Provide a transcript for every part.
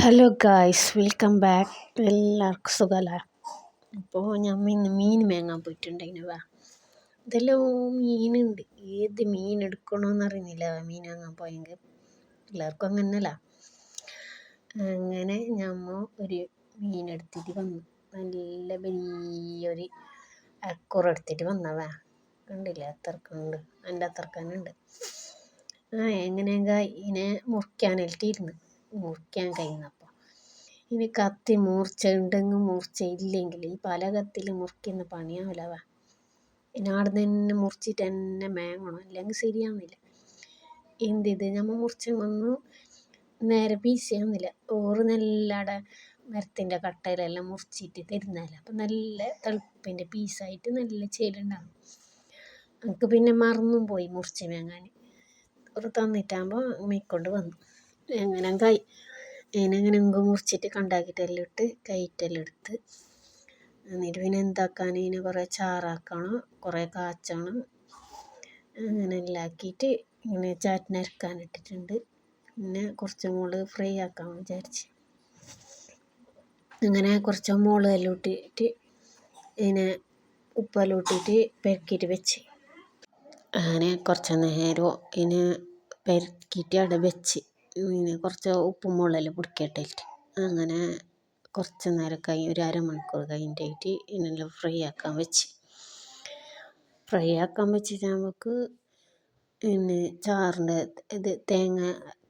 Hello guys welcome back എല്ലാവർക്കും സുഖമല്ലേ? അപ്പോൾ ഞാൻ ഇന്ന് മീൻ മേങ്ങാൻ പോയിട്ടുണ്ടായിനവാ ഇതെല്ലാം മീനുണ്ട്. ഏത് മീൻ എടുക്കണമെന്ന് അറിയുന്നില്ല മീൻ വാങ്ങാൻ പോയെങ്കിൽ എല്ലാവർക്കും അങ്ങനല്ല അങ്ങനെ ഞമ്മ ഒരു മീൻ എടുത്തിട്ട് വന്നു. നല്ല വലിയൊരു അക്കുറ എടുത്തിട്ട് വന്നവാ കണ്ടില്ല? അത്രക്കുണ്ട് എന്റെ അത്രക്കാനുണ്ട് ആ എങ്ങനെയെങ്കിൽ ഇതിനെ മുറിക്കാനായിട്ടിരുന്നു. മുറിക്കാൻ കഴിയുന്നപ്പോൾ ഇനി കത്തി മൂർച്ച ഉണ്ടെങ്കിൽ മൂർച്ച ഇല്ലെങ്കിൽ ഈ പലകത്തിൽ മുറിക്കുന്ന പണിയാവില്ലവ ഇനി അവിടെ തന്നെ മുറിച്ചിട്ട് തന്നെ മേങ്ങണം. അല്ലെങ്കിൽ ശരിയാവുന്നില്ല. എന്ത് ഇത് നമ്മൾ മുറിച്ച് വന്ന്. നേരെ പീസിയാവുന്നില്ല ഓറ് നെല്ലടെ മരത്തിന്റെ കട്ടയിലെല്ലാം മുറിച്ചിട്ട് തരുന്നതല്ല. അപ്പം നല്ല തളുപ്പിന്റെ പീസായിട്ട് നല്ല ചേലുണ്ടാകും എനിക്ക് പിന്നെ മറന്നും പോയി മുറിച്ച് മേങ്ങാൻ. ഒരു തന്നിട്ടാകുമ്പോൾ മീക്കൊണ്ട് വന്നു. എങ്ങനെ കൈ അതിനെങ്ങനെ എങ്കും മുറിച്ചിട്ട് കണ്ടാക്കിയിട്ടെല്ലാം ഇട്ട് കൈറ്റെല്ലാം എടുത്ത് എന്നിട്ട് പിന്നെ എന്താക്കാൻ ഇതിനെ കുറേ ചാറാക്കണം കുറേ കാച്ചണം. അങ്ങനെ എല്ലാം ആക്കിയിട്ട് ഇങ്ങനെ ചാറ്റിന് അരക്കാൻ ഇട്ടിട്ടുണ്ട്. പിന്നെ കുറച്ച് മുളക് ഫ്രൈ ആക്കാൻ വിചാരിച്ച്. അങ്ങനെ കുറച്ച് എല്ലാം ഇട്ടിട്ട് ഇതിനെ ഉപ്പെല്ലാം ഇട്ടിട്ട് പെരക്കിയിട്ട് വെച്ച്. അങ്ങനെ കുറച്ച് നേരം ഇതിനെ പെരക്കിയിട്ട് അവിടെ വെച്ച്. പിന്നെ കുറച്ച് ഉപ്പും മുളകെല്ലാം പിടിക്കട്ടെ അങ്ങനെ കുറച്ച് നേരം കഴിഞ്ഞ് ഒരു അരമണിക്കൂർ കഴിഞ്ഞിട്ടായിട്ട് ഇതിനെല്ലാം ഫ്രൈ ആക്കാൻ വെച്ച്. ഫ്രൈ ആക്കാൻ വെച്ചിട്ട് നമുക്ക് പിന്നെ ചാറിന്റെ ഇത് തേങ്ങ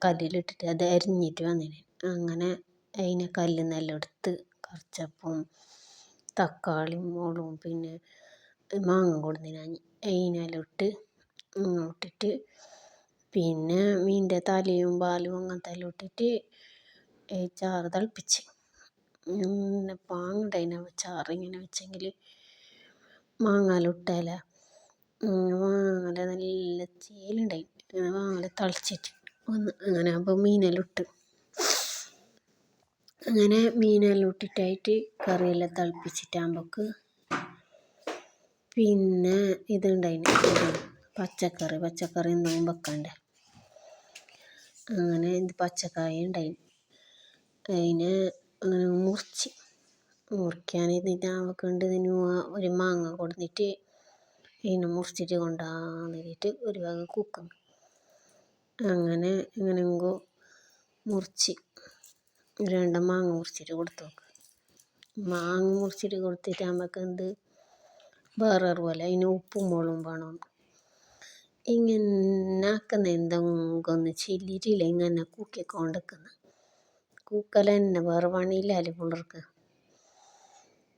കല്ലിലിട്ടിട്ട് അത് അരിഞ്ഞിട്ട് വന്നിന്. അങ്ങനെ അതിനെ കല്ലിൽ നിന്നെല്ലാം എടുത്ത് കുറച്ചപ്പം തക്കാളിയും മുളകും പിന്നെ മാങ്ങ കൊടുന്നിന് അതിനെല്ലാം ഇട്ട് ഇട്ടിട്ട് പിന്നെ മീനിന്റെ തലയും വാലും അങ്ങനത്തെ എല്ലാം ഇട്ടിട്ട് ചാറ് തിളപ്പിച്ച്. പിന്നെ പാങ്ങുണ്ടായിന് ചാറ് ഇങ്ങനെ വെച്ചെങ്കിൽ മാങ്ങയെല്ലാം ഇട്ടാല. മാങ്ങ നല്ല ചേലുണ്ടായി. മാങ്ങ തിളച്ചിട്ട് വന്ന് അങ്ങനെ ആകുമ്പോൾ മീനെല്ലാം ഇട്ട്. അങ്ങനെ മീനെല്ലാം ഇട്ടിട്ടായിട്ട് കറിയെല്ലാം തിളപ്പിച്ചിട്ടാകുമ്പോൾക്ക് പിന്നെ ഇതുണ്ടായിന് പച്ചക്കറി. പച്ചക്കറി എന്തെങ്കിലും വെക്കണ്ടേ. അങ്ങനെ ഇത് പച്ചക്കായ ഉണ്ടായി അതിനെ അങ്ങനെ മുറിച്ച് മുറിക്കാൻ ഇരുന്നിട്ട് അവൾക്കുണ്ട് ഇതിന് ഒരു മാങ്ങ കൊടുത്തിട്ട് ഇതിനെ മുറിച്ചിട്ട് കൊണ്ടുവന്നിട്ട് ഒരു വക കുക്കും അങ്ങനെ എങ്ങനെയെങ്കോ മുറിച്ച് രണ്ട് മാങ്ങ മുറിച്ചിട്ട് കൊടുത്തു നോക്ക്. മാങ്ങ മുറിച്ചിട്ട് കൊടുത്തിട്ട് നമുക്ക് എന്ത് വേറെ പോലെ അതിന് ഉപ്പും മുളകും വേണം. ഇങ്ങനെ ആക്കുന്ന എന്തെങ്കിലും ഒന്ന് ചെല്ലിയിട്ടില്ല ഇങ്ങനെ കൂക്കിക്കൊണ്ടിരിക്കുന്നു കൂക്കൽ തന്നെ വേറെ പണിയില്ലല്ലോ പിള്ളേർക്ക്.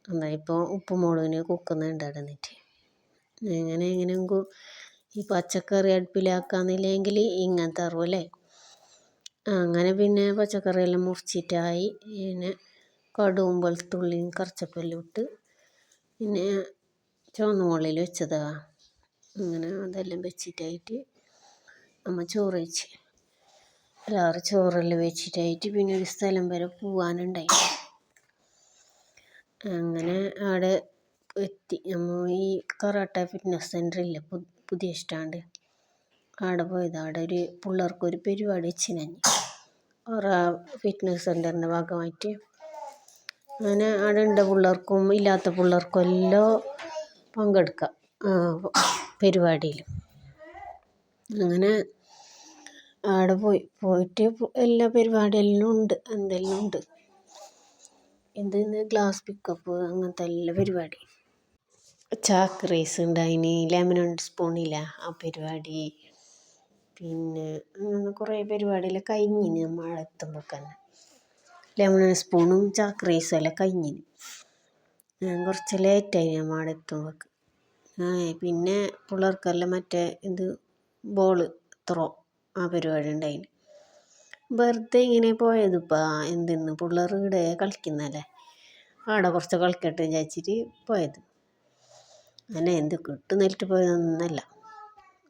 എന്നാൽ ഇപ്പോൾ ഉപ്പുമുളകിനെ കുക്കുന്നുണ്ട് അവിടെ നിന്നിട്ട് എങ്ങനെ എങ്ങനെയെങ്കിലും ഈ പച്ചക്കറി അടുപ്പിലാക്കാന്നില്ലെങ്കിൽ ഇങ്ങനത്തെ അറിവല്ലേ അങ്ങനെ പിന്നെ പച്ചക്കറിയെല്ലാം മുറിച്ചിട്ടായി. പിന്നെ കടുവും വെളുത്തുള്ളിയും കറിച്ചപ്പെല്ലാം ഇട്ട് പിന്നെ ചുവന്ന മുകളിൽ വെച്ചതാണ് അങ്ങനെ അതെല്ലാം വെച്ചിട്ടായിട്ട് നമ്മൾ ചോറ് വെച്ച്. എല്ലാവരും ചോറെല്ലാം വെച്ചിട്ടായിട്ട് പിന്നെ ഒരു സ്ഥലം വരെ പോവാനുണ്ടായി. അങ്ങനെ അവിടെ എത്തി. നമ്മൾ ഈ കറാട്ട ഫിറ്റ്നസ് സെന്റർ ഇല്ല? പുതിയ സ്റ്റാൻഡ്. അവിടെ പോയത്. അവിടെ ഒരു പിള്ളേർക്കൊരു പരിപാടി വെച്ചിന് അവരുടെ ഫിറ്റ്നസ് സെന്ററിന്റെ ഭാഗമായിട്ട്. അങ്ങനെ അവിടെ ഉണ്ട പിള്ളേർക്കും ഇല്ലാത്ത പിള്ളേർക്കും എല്ലാം പങ്കെടുക്കാം. പരിപാടിയിൽ അങ്ങനെ അവിടെ പോയി. പോയിട്ട് എല്ലാ പരിപാടിയെല്ലാം ഉണ്ട്. എന്തെല്ലാം ഉണ്ട്? എന്തെന്ന് ഗ്ലാസ് പിക്കപ്പ് അങ്ങനത്തെ എല്ലാ പരിപാടി. ചാക്ക് റേസ് ഉണ്ടായിന് ആൻഡ് സ്പൂണില്ല ആ പരിപാടി. പിന്നെ അങ്ങനെ കുറേ പരിപാടിയെല്ലാം കഴിഞ്ഞിന് നമ്മൾ എത്തുമ്പോൾ തന്നെ ലെമൺ സ്പൂണും ചാക്ക് റേസും എല്ലാം കഴിഞ്ഞിന്. ഞാൻ കുറച്ച് ലേറ്റായി നമ്മൾ എത്തുമ്പോൾ പിന്നെ പിള്ളേർക്കെല്ലാം മറ്റേ ഇത് ബോൾ ത്രോ ആ പരിപാടി ഉണ്ടായിന്. വെറുതെ ഇങ്ങനെ പോയതിപ്പോൾ എന്തിന്ന് പിള്ളേർ ഇവിടെ കളിക്കുന്നതല്ലേ? അവിടെ കുറച്ച് കളിക്കട്ടെ വിചാരിച്ചിട്ട് പോയത്. അങ്ങനെ എന്ത് കിട്ടുന്നിട്ട് പോയതൊന്നുമല്ല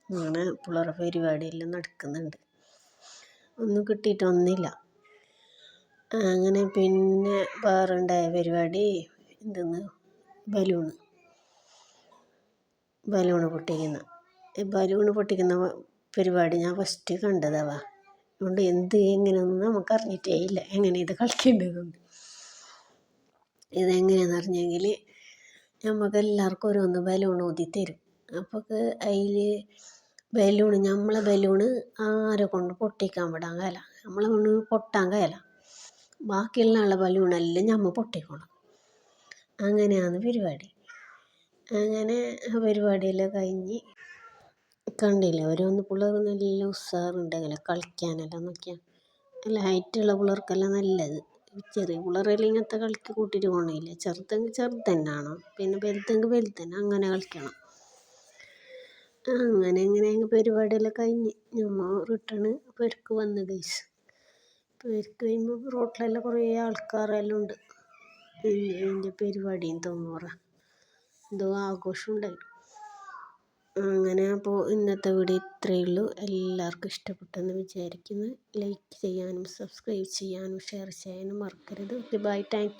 അങ്ങനെ പിള്ളേരുടെ പരിപാടിയെല്ലാം നടക്കുന്നുണ്ട്. ഒന്നും കിട്ടിയിട്ടൊന്നുമില്ല അങ്ങനെ പിന്നെ വേറെ ഉണ്ടായ പരിപാടി എന്തെന്ന്? ബലൂണ്. ബലൂണ് പൊട്ടിക്കുന്ന. ഈ ബലൂണ് പൊട്ടിക്കുന്ന പരിപാടി ഞാൻ ഫസ്റ്റ് കണ്ടതാവാ. അതുകൊണ്ട് എന്ത് എങ്ങനെയൊന്നും നമുക്ക് അറിഞ്ഞിട്ടേ ഇല്ല. എങ്ങനെ ഇത് കളിക്കേണ്ടതെന്ന്. ഇതെങ്ങനെയാണെന്ന് അറിഞ്ഞെങ്കിൽ നമുക്ക് എല്ലാവർക്കും ഓരോന്ന് ബലൂൺ ഊതി തരും. അപ്പോൾ അതിൽ ബലൂൺ നമ്മളെ ബലൂണ് ആരെ കൊണ്ട് പൊട്ടിക്കാൻ വിടാൻ കയല നമ്മളെ കൊണ്ട് പൊട്ടാൻ കയല ബാക്കിയുള്ള ആളെ ബലൂണെല്ലാം നമ്മൾ പൊട്ടിക്കണം. അങ്ങനെയാണ് പരിപാടി. അങ്ങനെ പരിപാടിയെല്ലാം കഴിഞ്ഞ് കണ്ടില്ലേ ഓരോന്ന് പിള്ളേർ നല്ല ഉഷാറുണ്ടെങ്കിൽ കളിക്കാനെല്ലാം നോക്കിയാൽ നല്ല ഹൈറ്റുള്ള പിള്ളേർക്കെല്ലാം നല്ലത്. ചെറിയ പിള്ളേരെല്ലാം ഇങ്ങനത്തെ കളിക്ക് കൂട്ടിയിട്ട് പോകണില്ല ചെറുതെങ്കിൽ ചെറുത് തന്നെയാണ് പിന്നെ വലുതെങ്കിൽ വലുത് തന്നെ അങ്ങനെ കളിക്കണം. അങ്ങനെ ഇങ്ങനെ പരിപാടിയെല്ലാം കഴിഞ്ഞ് നമ്മൾ റിട്ടേൺ പെരുക്ക് വന്ന് ഗൈസ് പെരുക്ക് കഴിയുമ്പോൾ റോട്ടിലെല്ലാം കുറേ ആൾക്കാരെല്ലാം ഉണ്ട്. അതിന്റെ പരിപാടിയും തോന്നുന്നു പറ എന്തോ ആഘോഷം അങ്ങനെ അപ്പോൾ ഇന്നത്തെ വീഡിയോ ഇത്രയേ ഉള്ളൂ. എല്ലാവർക്കും ഇഷ്ടപ്പെട്ടെന്ന് വിചാരിക്കുന്നു. ലൈക്ക് ചെയ്യാനും സബ്സ്ക്രൈബ് ചെയ്യാനും ഷെയർ ചെയ്യാനും മറക്കരുത്. Okay bye thank